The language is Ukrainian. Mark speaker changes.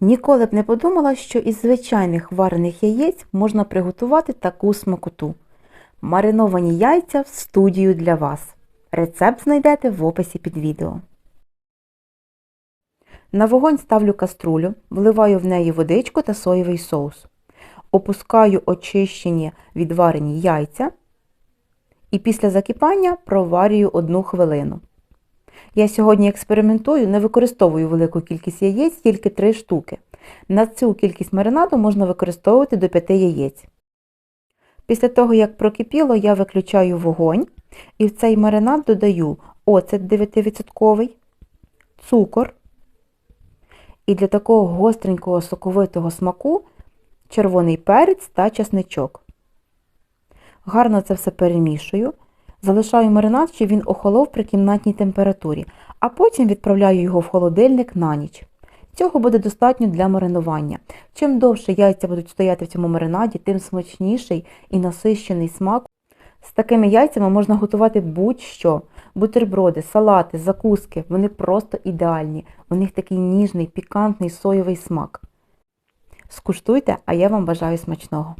Speaker 1: Ніколи б не подумала, що із звичайних варених яєць можна приготувати таку смакоту. Мариновані яйця в студію для вас. Рецепт знайдете в описі під відео. На вогонь ставлю каструлю, вливаю в неї водичку та соєвий соус. Опускаю очищені відварені яйця і після закипання проварюю одну хвилину. Я сьогодні експериментую, не використовую велику кількість яєць, тільки 3 штуки. На цю кількість маринаду можна використовувати до 5 яєць. Після того, як прокипіло, я виключаю вогонь і в цей маринад додаю оцет 9%, цукор і для такого гостренького соковитого смаку червоний перець та чесничок. Гарно це все перемішую. Залишаю маринад, щоб він охолов при кімнатній температурі, а потім відправляю його в холодильник на ніч. Цього буде достатньо для маринування. Чим довше яйця будуть стояти в цьому маринаді, тим смачніший і насищений смак. З такими яйцями можна готувати будь-що. Бутерброди, салати, закуски. Вони просто ідеальні. У них такий ніжний, пікантний соєвий смак. Скуштуйте, а я вам бажаю смачного.